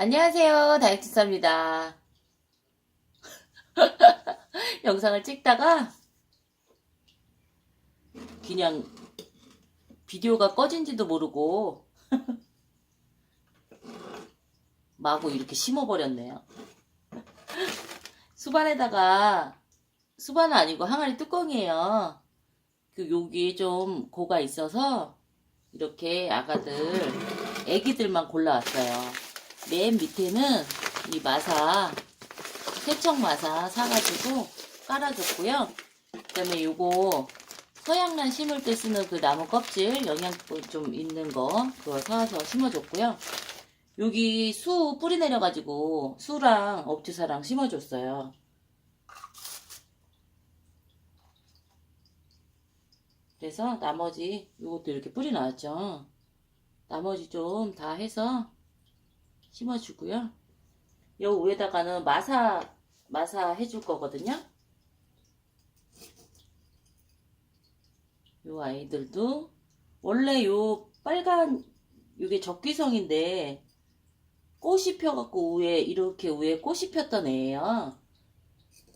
안녕하세요. 다이어트사입니다. 영상을 찍다가 그냥 비디오가 꺼진지도 모르고 마구 이렇게 심어버렸네요. 수반에다가 수반은 아니고 항아리 뚜껑이에요. 그 여기 좀 고가 있어서 이렇게 아가들 애기들만 골라왔어요. 맨 밑에는 이 마사 세척 마사 사가지고 깔아줬고요. 그다음에 요거 서양란 심을 때 쓰는 그 나무 껍질 영양분 좀 있는 거 그거 사서 심어줬고요. 여기 수 뿌리 내려가지고 수랑 업주사랑 심어줬어요. 그래서 나머지 요것도 이렇게 뿌리 나왔죠. 나머지 좀 다 해서 심어주고요. 요 위에다가는 마사 마사 해줄 거거든요. 요 아이들도 원래 요 빨간 요게 적귀성인데 꽃이 펴갖고 위에 이렇게 위에 꽃이 폈던 애예요.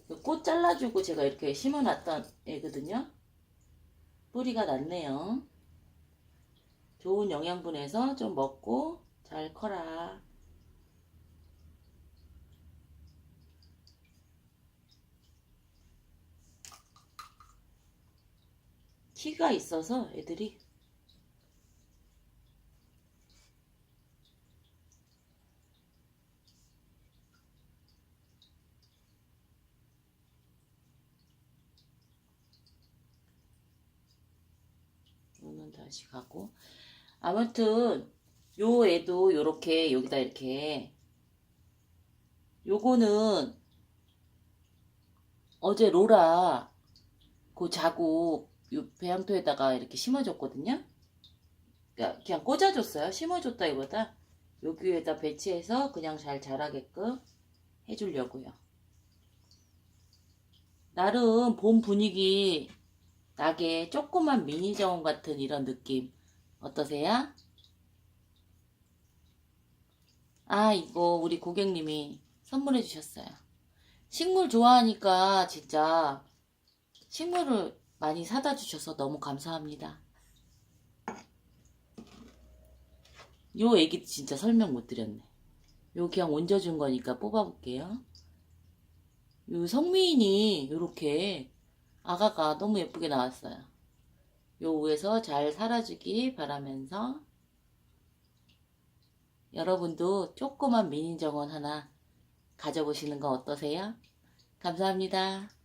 그꽃 잘라주고 제가 이렇게 심어놨던 애거든요. 뿌리가 났네요. 좋은 영양분에서 좀 먹고 잘 커라. 키가 있어서 애들이 요는 다시 가고. 아무튼 요 애도 요렇게 여기다 이렇게. 요거는 어제 로라 그요 배양토에다가 이렇게 심어줬거든요. 그러니까 그냥 꽂아줬어요. 심어줬다기보다 여기에다 배치해서 그냥 잘 자라게끔 해주려고요. 나름 봄 분위기 나게 조그만 미니 정원 같은 이런 느낌 어떠세요? 아 이거 우리 고객님이 선물해 주셨어요. 식물 좋아하니까 진짜 식물을 많이 사다 주셔서 너무 감사합니다. 요 애기 진짜 설명 못 드렸네. 요 그냥 얹어준 거니까 뽑아볼게요. 요 성미인이 요렇게 아가가 너무 예쁘게 나왔어요. 요 위에서 잘 살아주기 바라면서 여러분도 조그만 미니 정원 하나 가져보시는 거 어떠세요? 감사합니다.